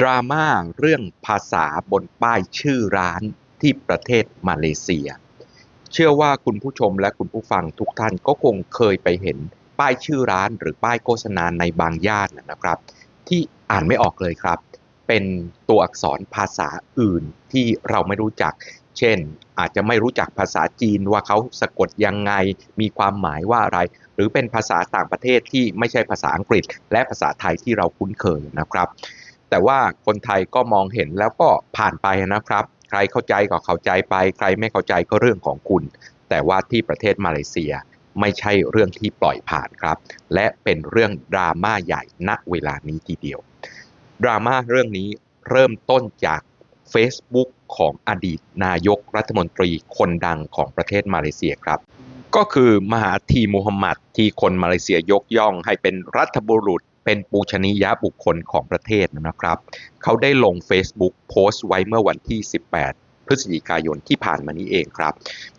ดราม่าเรื่องภาษาบนป้ายชื่อร้านที่ประเทศมาเลเซีย เชื่อว่าคุณผู้ชมและคุณผู้ฟังทุกท่านก็คงเคยไปเห็นป้ายชื่อร้านหรือป้ายโฆษณาในบางย่านนะครับ ที่อ่านไม่ออกเลยครับ เป็นตัวอักษรภาษาอื่นที่เราไม่รู้จัก เช่น อาจจะไม่รู้จักภาษาจีนว่าเขาสะกดยังไงมีความหมายว่าอะไร หรือเป็นภาษาต่างประเทศที่ไม่ใช่ภาษาอังกฤษ และภาษาไทยที่เราคุ้นเคยนะครับ แต่ว่าคนไทยก็มองเห็นแล้วก็ผ่านไปนะครับ ใครเข้าใจก็เข้าใจไป ใครไม่เข้าใจก็เรื่องของคุณ แต่ว่าที่ประเทศมาเลเซียไม่ใช่เรื่องที่ปล่อยผ่านครับ และเป็นเรื่องดราม่าใหญ่ณเวลานี้ทีเดียว ดราม่าเรื่องนี้เริ่มต้นจาก Facebook ของอดีตนายกรัฐมนตรีคนดังของประเทศมาเลเซียครับ ก็คือมหาธีมูฮัมหมัดที่คนมาเลเซียยกย่องให้เป็นรัฐบุรุษ เป็นปูชนียบุคคลของประเทศนะครับ เขาได้ลง Facebook โพสต์ไว้เมื่อวันที่ 18 พฤศจิกายนที่ผ่านมานี้เองครับ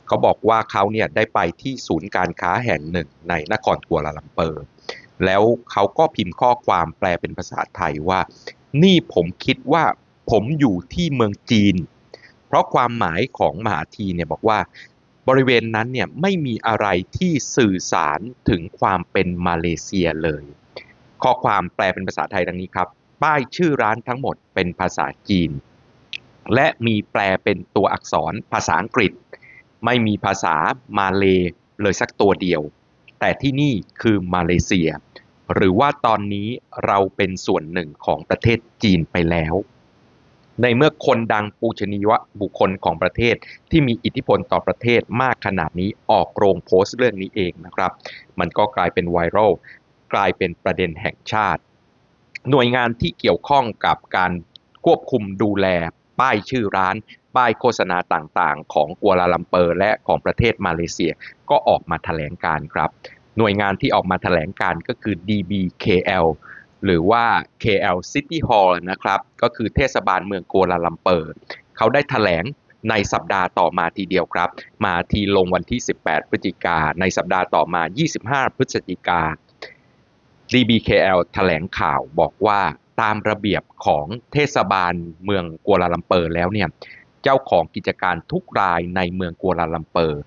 เขาบอกว่าเขาเนี่ยได้ไปที่ศูนย์การค้าแห่งหนึ่งในนครกัวลาลัมเปอร์ แล้วเขาก็พิมพ์ข้อความแปลเป็นภาษาไทยว่า นี่ผมคิดว่าผมอยู่ที่เมืองจีน เพราะความหมายของมหาธีเนี่ยบอกว่าบริเวณนั้นเนี่ยไม่มีอะไรที่สื่อสารถึงความเป็นมาเลเซียเลย ข้อความแปลเป็นภาษาไทยดังนี้ครับ ป้ายชื่อร้านทั้งหมดเป็นภาษาจีน และมีแปลเป็นตัวอักษรภาษาอังกฤษ ไม่มีภาษามาเลเลยสักตัวเดียว แต่ที่นี่คือมาเลเซีย หรือว่าตอนนี้เราเป็นส่วนหนึ่งของประเทศจีนไปแล้ว ในเมื่อคนดังปูชนียวบุคคลของประเทศที่มีอิทธิพลต่อประเทศมากขนาดนี้ออกโรงโพสต์เรื่องนี้เองนะครับ มันก็กลายเป็นไวรัล กลายเป็นประเด็นแห่งชาติ หน่วยงานที่เกี่ยวข้องกับการควบคุมดูแล ป้ายชื่อร้าน ป้ายโฆษณาต่างๆ ของกัวลาลัมเปอร์และของประเทศมาเลเซียก็ออกมาแถลงการครับ หน่วยงานที่ออกมาแถลงการก็คือ DBKL หรือว่า KL City Hall นะครับ ก็คือเทศบาลเมืองกัวลาลัมเปอร์ เขาได้แถลงในสัปดาห์ต่อมาทีเดียวครับ มาทีลงวันที่ 18 พฤศจิกา ในสัปดาห์ต่อมา 25 พฤศจิกา DBKL แถลงข่าวบอกว่าตามระเบียบของเทศบาลเมืองกัวลาลัมเปอร์แล้วเนี่ยเจ้าของกิจการทุกรายในเมืองกัวลาลัมเปอร์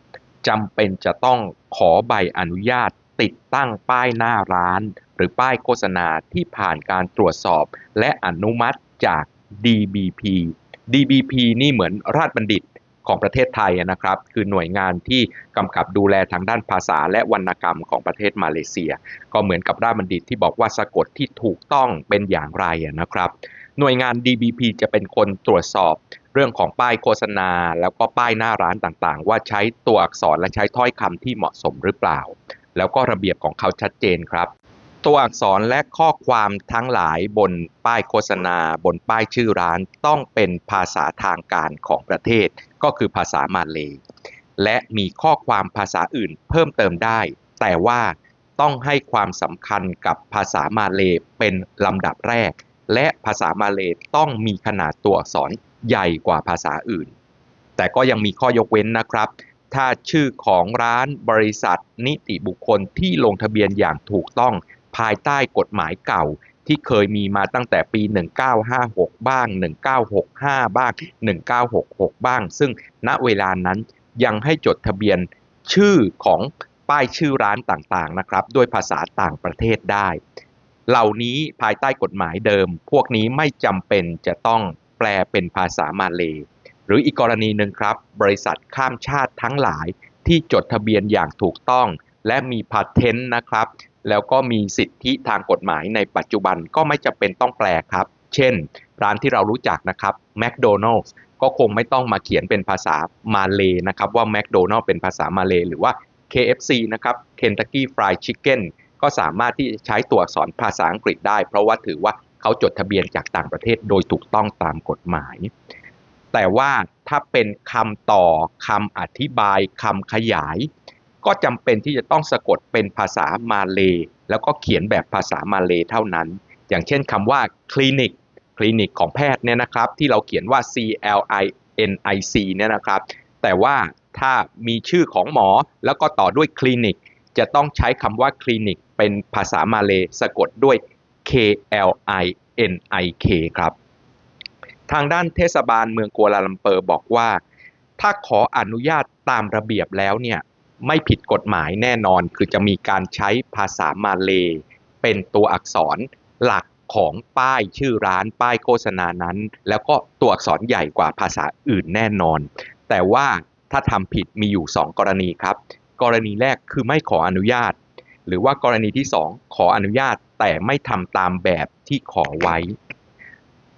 จำเป็นจะต้องขอใบอนุญาตติดตั้งป้ายหน้าร้าน หรือป้ายโฆษณาที่ผ่านการตรวจสอบ และอนุมัติจาก DBP DBP นี่เหมือนราชบัณฑิต ของประเทศไทยนะครับ คือหน่วยงานที่กำกับดูแลทางด้านภาษาและวรรณกรรมของประเทศมาเลเซีย ก็เหมือนกับราชบัณฑิตที่บอกว่าสะกดที่ถูกต้องเป็นอย่างไรนะครับ หน่วยงาน DBP จะเป็นคนตรวจสอบเรื่องของป้ายโฆษณา แล้วก็ป้ายหน้าร้านต่างๆ ว่าใช้ตัวอักษรและใช้ถ้อยคำที่เหมาะสมหรือเปล่า แล้วก็ระเบียบของเขาชัดเจนครับ ตัวอักษรและข้อความทั้งหลายบนป้ายโฆษณา บนป้ายชื่อร้านต้องเป็นภาษาทางการของประเทศ ก็คือภาษามาเลยและมีข้อความภาษาอื่นเพิ่มเติมได้ แต่ว่าต้องให้ความสำคัญกับภาษามาเลยเป็นลำดับแรก และภาษามาเลยต้องมีขนาดตัวอักษรใหญ่กว่าภาษาอื่น แต่ก็ยังมีข้อยกเว้นนะครับถ้าชื่อของร้านบริษัทนิติบุคคลที่ลงทะเบียนอย่างถูกต้อง ภายใต้กฎหมายเก่าที่เคยมีมาตั้งแต่ปี 1956 บ้าง 1965 บ้าง 1966 บ้าง ซึ่งณเวลานั้นยังให้จดทะเบียนชื่อของป้ายชื่อร้านต่างๆนะครับด้วยภาษาต่างประเทศได้ เหล่านี้ภายใต้กฎหมายเดิม พวกนี้ไม่จำเป็นจะต้องแปลเป็นภาษามาเลยหรืออีกกรณีหนึ่งครับ บริษัทข้ามชาติทั้งหลายที่จดทะเบียนอย่างถูกต้อง และมีพาเทนต์นะครับ แล้วก็มีสิทธิทางกฎหมายในปัจจุบันก็ไม่จำเป็นต้องแปลครับ เช่น ร้านที่เรารู้จักนะครับแมคโดนัลล์ก็คงไม่ต้องมาเขียนเป็นภาษามาเลยนะครับว่าแมคโดนัลล์เป็นภาษามาเลยหรือว่า KFC นะครับ Kentucky Fried Chicken ก็สามารถที่จะใช้ตัวอักษรภาษาอังกฤษได้ เพราะว่าถือว่าเขาจดทะเบียนจากต่างประเทศโดยถูกต้องตามกฎหมาย แต่ว่าถ้าเป็นคำต่อคำอธิบายคำขยาย ก็จำเป็นที่จะต้องสะกดเป็นภาษามาเลแล้วก็เขียนแบบภาษามาเลเท่านั้น อย่างเช่นคำว่าคลินิกคลินิกของแพทย์เนี่ยนะครับ ที่เราเขียนว่า C L I N I C เนี่ยนะครับ แต่ว่าถ้ามีชื่อของหมอแล้วก็ต่อด้วยคลินิก จะต้องใช้คำว่าคลินิก เป็นภาษามาเลสะกดด้วย K L I N I K ครับ ทางด้านเทศบาลเมืองกัวลาลัมเปอร์บอกว่า ถ้าขออนุญาตตามระเบียบแล้วเนี่ย ไม่ผิดกฎหมายแน่นอน คือจะมีการใช้ภาษามาเล เป็นตัวอักษรหลักของป้ายชื่อร้านป้ายโฆษณานั้น แล้วก็ตัวอักษรใหญ่กว่าภาษาอื่นแน่นอน แต่ว่าถ้าทำผิดมีอยู่ 2 กรณีครับ กรณีแรกคือไม่ขออนุญาต หรือว่ากรณีที่ 2 ขออนุญาตแต่ไม่ทำตามแบบที่ขอไว้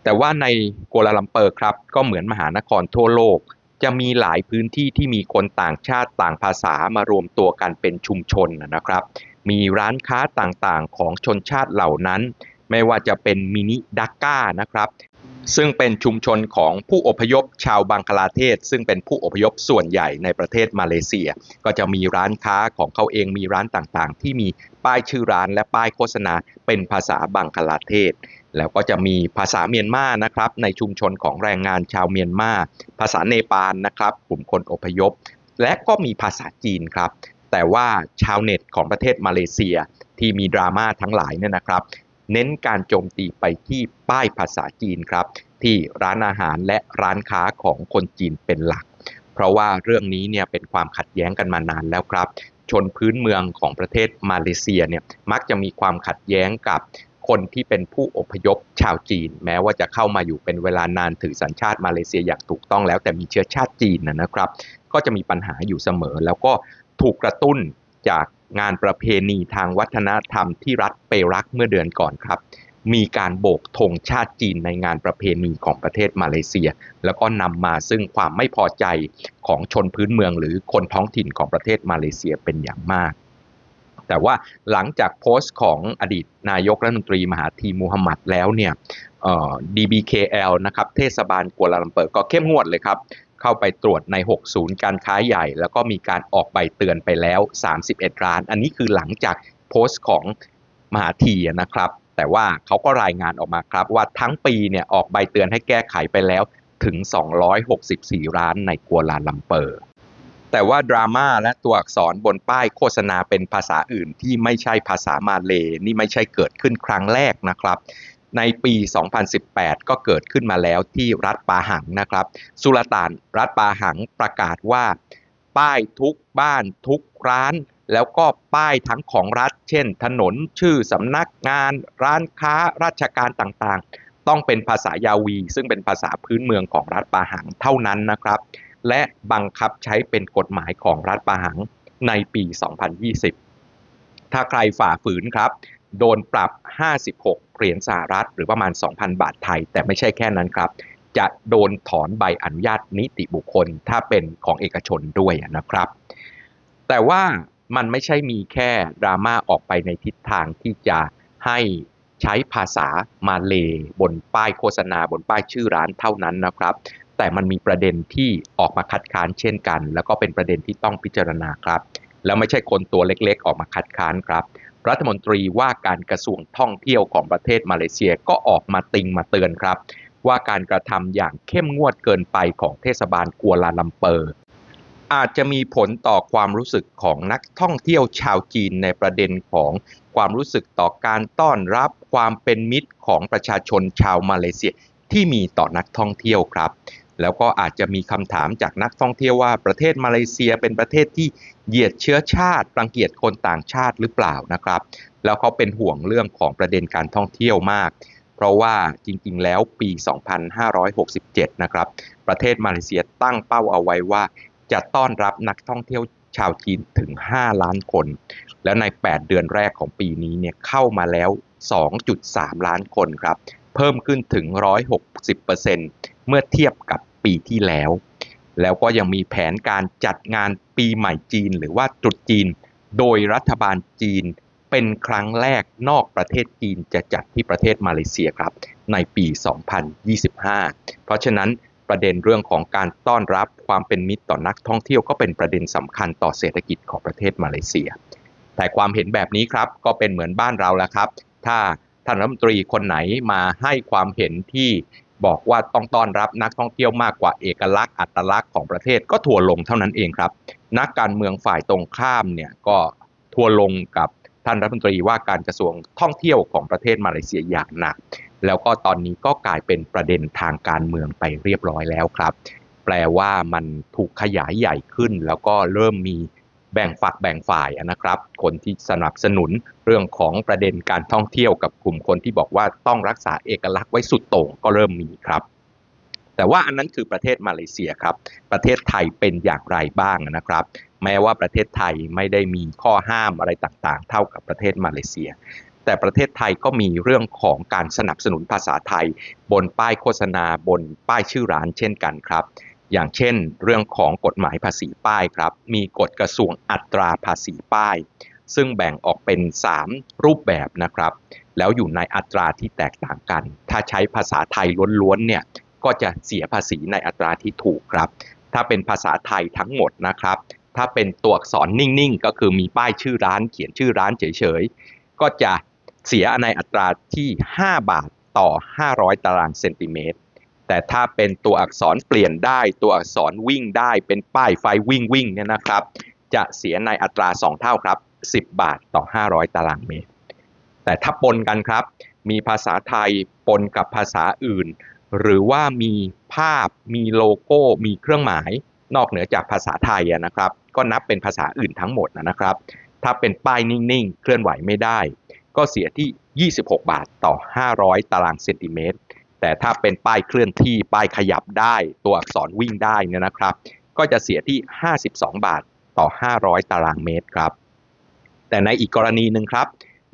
แต่ว่าในกัวลาลัมเปอร์ครับ ก็เหมือนมหานครทั่วโลก จะมีหลายพื้นที่ที่มีคนต่างชาติต่างภาษามารวมตัวกันเป็นชุมชนนะครับ มีร้านค้าต่างๆของชนชาติเหล่านั้น ไม่ว่าจะเป็นมินิดักก้านะครับ ซึ่งเป็นชุมชนของผู้อพยพชาวบังคลาเทศ ซึ่งเป็นผู้อพยพส่วนใหญ่ในประเทศมาเลเซีย ก็จะมีร้านค้าของเขาเองมีร้านต่างๆ ที่มีป้ายชื่อร้านและป้ายโฆษณาเป็นภาษาบังคลาเทศ แล้วก็จะมีภาษาเมียนมานะครับในชุมชนของแรงงานชาวเมียนมาภาษาเนปาลนะครับ กลุ่มคนอพยพ และก็มีภาษาจีนครับ แต่ว่าชาวเน็ตของประเทศมาเลเซียที่มีดราม่าทั้งหลายเนี่ยนะครับ เน้นการโจมตีไปที่ป้ายภาษาจีนครับ ที่ร้านอาหารและร้านค้าของคนจีนเป็นหลัก เพราะว่าเรื่องนี้เนี่ยเป็นความขัดแย้งกันมานานแล้วครับ ชนพื้นเมืองของประเทศมาเลเซียเนี่ยมักจะมีความขัดแย้งกับ คนที่เป็นผู้อพยพชาวจีน แม้ว่าจะเข้ามาอยู่เป็นเวลานานถือสัญชาติมาเลเซียอย่างถูกต้องแล้วแต่มีเชื้อชาติจีนนะครับ ก็จะมีปัญหาอยู่เสมอ แล้วก็ถูกกระตุ้นจากงานประเพณีทางวัฒนธรรมที่รัฐเปรักเมื่อเดือนก่อนครับ มีการโบกธงชาติจีนในงานประเพณีของประเทศมาเลเซีย แล้วก็นำมาซึ่งความไม่พอใจของชนพื้นเมืองหรือคนท้องถิ่นของประเทศมาเลเซียเป็นอย่างมาก แต่ว่าหลังจากโพสต์ของอดีตนายกรัฐมนตรีมหาธีมูฮัมหมัดแล้วเนี่ย DBKL นะครับเทศบาลกัวลาลัมเปอร์ก็เข้มงวดเลยครับ เข้าไปตรวจใน 6 ศูนย์การค้าใหญ่ แล้วก็มีการออกใบเตือนไปแล้ว 31 ร้าน อันนี้คือหลังจากโพสต์ของมหาธีนะครับ แต่ว่าเขาก็รายงานออกมาครับว่าทั้งปีเนี่ยออกใบเตือนให้แก้ไขไปแล้วถึง 264 ร้านในกัวลาลัมเปอร์ แต่ว่าดราม่าและตัวอักษรบนป้ายโฆษณาเป็นภาษาอื่นที่ไม่ใช่ภาษามาเลนี่ไม่ใช่เกิดขึ้นครั้งแรกนะครับ ในปี 2018 ก็เกิดขึ้นมาแล้วที่รัฐปาหังนะครับสุลต่านรัฐปาหังประกาศว่า ป้ายทุกบ้านทุกร้าน แล้วก็ป้ายทั้งของรัฐ เช่น ถนนชื่อสำนักงาน ร้านค้าราชการต่างๆ ต้องเป็นภาษายาวี ซึ่งเป็นภาษาพื้นเมืองของรัฐปาหังเท่านั้นนะครับ และบังคับใช้เป็นกฎหมายของรัฐปาหังในปี 2020 ถ้าใครฝ่าฝืนครับ โดนปรับ 56 เหรียญสหรัฐ หรือประมาณ 2,000 บาทไทย แต่ไม่ใช่แค่นั้นครับ จะโดนถอนใบอนุญาตนิติบุคคล ถ้าเป็นของเอกชนด้วยนะครับ แต่ว่ามันไม่ใช่มีแค่ดราม่าออกไปในทิศทางที่จะให้ใช้ภาษามาเลบนป้ายโฆษณาบนป้ายชื่อร้านเท่านั้นนะครับ แต่มันมีประเด็นที่ออกมาคัดค้านเช่นกัน แล้วก็เป็นประเด็นที่ต้องพิจารณาครับ แล้วไม่ใช่คนตัวเล็กๆ ออกมาคัดค้านครับรัฐมนตรีว่าการกระทรวงท่องเที่ยวของประเทศมาเลเซียก็ออกมาติงมาเตือนครับ ว่าการกระทำอย่างเข้มงวดเกินไปของเทศบาลกัวลาลัมเปอร์ อาจจะมีผลต่อความรู้สึกของนักท่องเที่ยวชาวจีนในประเด็นของความรู้สึกต่อการต้อนรับความเป็นมิตรของประชาชนชาวมาเลเซียที่มีต่อนักท่องเที่ยวครับ แล้วก็อาจจะมีคำถามจากนักท่องเที่ยวว่าประเทศมาเลเซียเป็นประเทศที่เหยียดเชื้อชาติรังเกียจคนต่างชาติหรือเปล่านะครับ แล้วเขาเป็นห่วงเรื่องของประเด็นการท่องเที่ยวมาก เพราะว่าจริงๆ แล้วปี 2567 นะครับประเทศมาเลเซียตั้งเป้าเอาไว้ว่า จะต้อนรับนักท่องเที่ยวชาวจีนถึง 5 ล้านคน แล้วใน 8 เดือนแรกของปีนี้เนี่ยเข้ามาแล้ว 2.3 ล้านคนครับ เพิ่มขึ้นถึง 160%เเมื่อเทียบกับปีที่แล้ว แล้วก็ยังมีแผนการจัดงานปีใหม่จีน หรือว่าตรุษจีน โดยรัฐบาลจีนเป็นครั้งแรกนอกประเทศจีนจะจัดที่ประเทศมาเลเซียครับ ในปี 2025 เพราะฉะนั้นประเด็นเรื่องของการต้อนรับความเป็นมิตรต่อนักท่องเที่ยวก็เป็นประเด็นสำคัญต่อเศรษฐกิจของประเทศมาเลเซีย แต่ความเห็นแบบนี้ครับก็เป็นเหมือนบ้านเราแล้วครับ ถ้าท่านรัฐมนตรีคนไหนมาให้ความเห็นที่ บอกว่าต้องต้อนรับนักท่องเที่ยวมากกว่าเอกลักษณ์อัตลักษณ์ของประเทศก็ทัวลงเท่านั้นเองครับ นักการเมืองฝ่ายตรงข้ามเนี่ยก็ทัวลงกับท่านรัฐมนตรีว่าการกระทรวงท่องเที่ยวของประเทศมาเลเซียอย่างหนัก แล้วก็ตอนนี้ก็กลายเป็นประเด็นทางการเมืองไปเรียบร้อยแล้วครับ แปลว่ามันถูกขยายใหญ่ขึ้น แล้วก็เริ่มมี แบ่งฝักแบ่งฝ่ายนะครับ คนที่สนับสนุนเรื่องของประเด็นการท่องเที่ยวกับกลุ่มคนที่บอกว่าต้องรักษาเอกลักษณ์ไว้สุดโต่งก็เริ่มมีครับ แต่ว่าอันนั้นคือประเทศมาเลเซียครับ ประเทศไทยเป็นอย่างไรบ้างนะครับแม้ว่าประเทศไทยไม่ได้มีข้อห้ามอะไรต่างๆ เท่ากับประเทศมาเลเซีย แต่ประเทศไทยก็มีเรื่องของการสนับสนุนภาษาไทย บนป้ายโฆษณาบนป้ายชื่อร้านเช่นกันครับ อย่างเช่น เรื่องของกฎหมายภาษีป้ายครับ มีกฎกระทรวงอัตราภาษีป้าย ซึ่งแบ่งออกเป็น 3 รูปแบบนะครับ แล้วอยู่ในอัตราที่แตกต่างกัน ถ้าใช้ภาษาไทยล้วนๆเนี่ยก็จะเสียภาษีในอัตราที่ถูกครับ ถ้าเป็นภาษาไทยทั้งหมดนะครับ ถ้าเป็นตัวอักษรนิ่งๆ ก็คือมีป้ายชื่อร้านเขียนชื่อร้านเฉยๆ ก็จะเสียในอัตราที่ 5 บาทต่อ 500 ตารางเซนติเมตร แต่ถ้าเป็นตัวอักษรเปลี่ยนได้ ตัวอักษรวิ่งได้เป็นป้ายไฟวิ่งวิ่งเนี่ยนะครับ จะเสียในอัตรา 2 เท่าครับ 10 บาทต่อ 500 ตารางเมตร แต่ถ้าปนกันครับ มีภาษาไทยปนกับภาษาอื่น หรือว่ามีภาพมีโลโก้ มีเครื่องหมาย นอกเหนือจากภาษาไทยนะครับ ก็นับเป็นภาษาอื่นทั้งหมดนะครับ ถ้าเป็นป้ายนิ่งๆ เคลื่อนไหวไม่ได้ ก็เสียที่ 26 บาทต่อ 500 ตารางเซนติเมตร แต่ถ้าเป็นป้ายเคลื่อนที่ป้ายขยับได้ตัวอักษรวิ่งได้เนี่ยนะครับ ก็จะเสียที่ 52 บาทต่อ 500 ตารางเมตรครับ แต่ในอีกกรณีหนึ่งครับ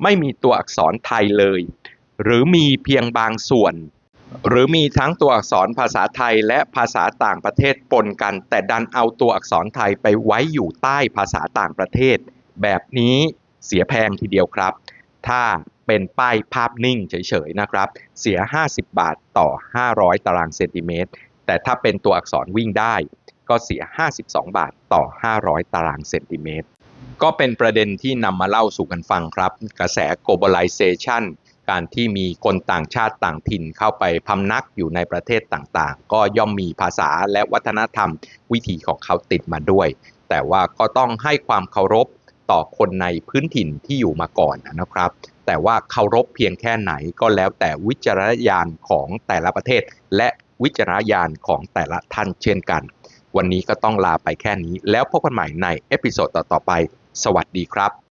ไม่มีตัวอักษรไทยเลย หรือมีเพียงบางส่วน หรือมีทั้งตัวอักษรภาษาไทยและภาษาต่างประเทศปนกัน แต่ดันเอาตัวอักษรไทยไปไว้อยู่ใต้ภาษาต่างประเทศ แบบนี้เสียแพงทีเดียวครับ ถ้า เป็นป้ายภาพนิ่งเฉยๆนะครับ เสีย 50 บาทต่อ 500 ตารางเซนติเมตร แต่ถ้าเป็นตัวอักษรวิ่งได้ ก็เสีย 52 บาทต่อ 500 ตารางเซนติเมตร ก็เป็นประเด็นที่นำมาเล่าสู่กันฟังครับ กระแส globalization การที่มีคนต่างชาติต่างถิ่นเข้าไปพำนักอยู่ในประเทศต่างๆ ก็ย่อมมีภาษาและวัฒนธรรมวิถีของเขาติดมาด้วย แต่ว่าก็ต้องให้ความเคารพ ต่อคนในพื้นถิ่นที่อยู่มาก่อนนะครับ แต่ว่าเคารพเพียงแค่ไหนก็แล้วแต่วิจารณญาณของแต่ละประเทศ และวิจารณญาณของแต่ละท่านเช่นกัน วันนี้ก็ต้องลาไปแค่นี้ แล้วพบกันใหม่ในเอพิโซดต่อๆไป สวัสดีครับ